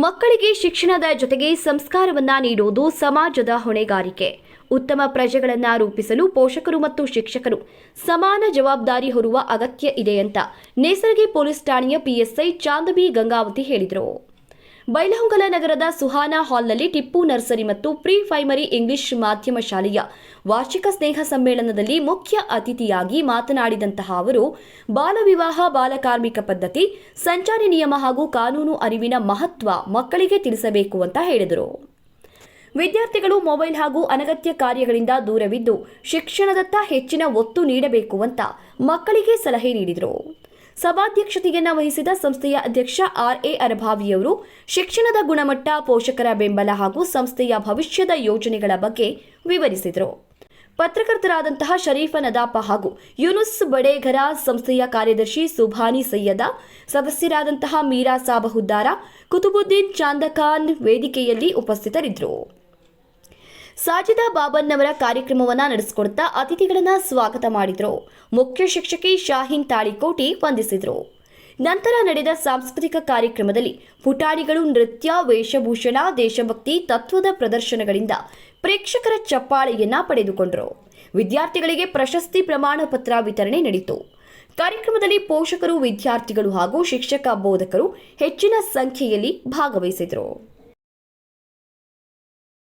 ಮಕ್ಕಳಿಗೆ ಶಿಕ್ಷಣದ ಜೊತೆಗೆ ಸಂಸ್ಕಾರವನ್ನ ನೀಡುವುದು ಸಮಾಜದ ಹೊಣೆಗಾರಿಕೆ. ಉತ್ತಮ ಪ್ರಜೆಗಳನ್ನ ರೂಪಿಸಲು ಪೋಷಕರು ಮತ್ತು ಶಿಕ್ಷಕರು ಸಮಾನ ಜವಾಬ್ದಾರಿ ಹೊರುವ ಅಗತ್ಯ ಇದೆ ಅಂತ. ನೇಸರಗಿ ಪೊಲೀಸ್ ಠಾಣೆಯ ಪಿಎಸ್ಐ ಚಾಂದಬಿ ಗಂಗಾವತಿ ಹೇಳಿದರು. ಬೈಲಹೊಂಗಲ ನಗರದ ಸುಹಾನಾ ಹಾಲ್ನಲ್ಲಿ ಟಿಪ್ಪು ನರ್ಸರಿ ಮತ್ತು ಪ್ರಿ ಪ್ರೈಮರಿ ಇಂಗ್ಲಿಷ್ ಮಾಧ್ಯಮ ಶಾಲೆಯ ವಾರ್ಷಿಕ ಸ್ನೇಹ ಸಮ್ಮೇಳನದಲ್ಲಿ ಮುಖ್ಯ ಅತಿಥಿಯಾಗಿ ಮಾತನಾಡಿದಂತಹ ಅವರು ಬಾಲವಿವಾಹ ಬಾಲಕಾರ್ಮಿಕ ಪದ್ಧತಿ, ಸಂಚಾರಿ ನಿಯಮ ಹಾಗೂ ಕಾನೂನು ಅರಿವಿನ ಮಹತ್ವ ಮಕ್ಕಳಿಗೆ ತಿಳಿಸಬೇಕು ಅಂತ ಹೇಳಿದರು. ವಿದ್ಯಾರ್ಥಿಗಳು ಮೊಬೈಲ್ ಹಾಗೂ ಅನಗತ್ಯ ಕಾರ್ಯಗಳಿಂದ ದೂರವಿದ್ದು, ಶಿಕ್ಷಣದತ್ತ ಹೆಚ್ಚಿನ ಒತ್ತು ನೀಡಬೇಕು ಅಂತ ಮಕ್ಕಳಿಗೆ ಸಲಹೆ ನೀಡಿದರು. ಸಭಾಧ್ಯಕ್ಷತೆಯನ್ನ ವಹಿಸಿದ ಸಂಸ್ಥೆಯ ಅಧ್ಯಕ್ಷ ಆರ್ ಎ ಅರಭಾವಿಯವರು, ಶಿಕ್ಷಣದ ಗುಣಮಟ್ಟ, ಪೋಷಕರ ಬೆಂಬಲ ಹಾಗೂ ಸಂಸ್ಥೆಯ ಭವಿಷ್ಯದ ಯೋಜನೆಗಳ ಬಗ್ಗೆ ವಿವರಿಸಿದರು. ಪತ್ರಕರ್ತರಾದಂತಹ ಶರೀಫ ನದಾಪ ಹಾಗೂ ಯುನುಸ್ ಬಡೇಘರ ಸಂಸ್ಥೆಯ ಕಾರ್ಯದರ್ಶಿ ಸುಭಾನಿ ಸೈಯದ, ಸದಸ್ಯರಾದಂತಹ ಮೀರಾ ಸಾಬಹುದ್ದಾರ, ಕುತುಬುದ್ದೀನ್ ಚಾಂದಖಾನ್ ವೇದಿಕೆಯಲ್ಲಿ ಉಪಸ್ಥಿತರಿದ್ದರು. ಸಾಜಿದಾ ಬಾಬನ್ ಅವರ ಕಾರ್ಯಕ್ರಮವನ್ನ ನಡೆಸಿಕೊಡುತ್ತಾ ಅತಿಥಿಗಳನ್ನು ಸ್ವಾಗತ ಮಾಡಿದರು. ಮುಖ್ಯ ಶಿಕ್ಷಕಿ ಶಾಹೀನ್ ತಾಳಿಕೋಟಿ ವಂದಿಸಿದ್ರು. ನಂತರ ನಡೆದ ಸಾಂಸ್ಕೃತಿಕ ಕಾರ್ಯಕ್ರಮದಲ್ಲಿ ಪುಟಾಣಿಗಳು ನೃತ್ಯ, ವೇಷಭೂಷಣ, ದೇಶಭಕ್ತಿ, ತತ್ವದ ಪ್ರದರ್ಶನಗಳಿಂದ ಪ್ರೇಕ್ಷಕರ ಚಪ್ಪಾಳೆಯನ್ನ ಪಡೆದುಕೊಂಡರು. ವಿದ್ಯಾರ್ಥಿಗಳಿಗೆ ಪ್ರಶಸ್ತಿ ಪ್ರಮಾಣ ಪತ್ರ ವಿತರಣೆ ನಡೆಯಿತು ಕಾರ್ಯಕ್ರಮದಲ್ಲಿ ಪೋಷಕರು, ವಿದ್ಯಾರ್ಥಿಗಳು ಹಾಗೂ ಶಿಕ್ಷಕ ಬೋಧಕರು ಹೆಚ್ಚಿನ ಸಂಖ್ಯೆಯಲ್ಲಿ ಭಾಗವಹಿಸಿದರು.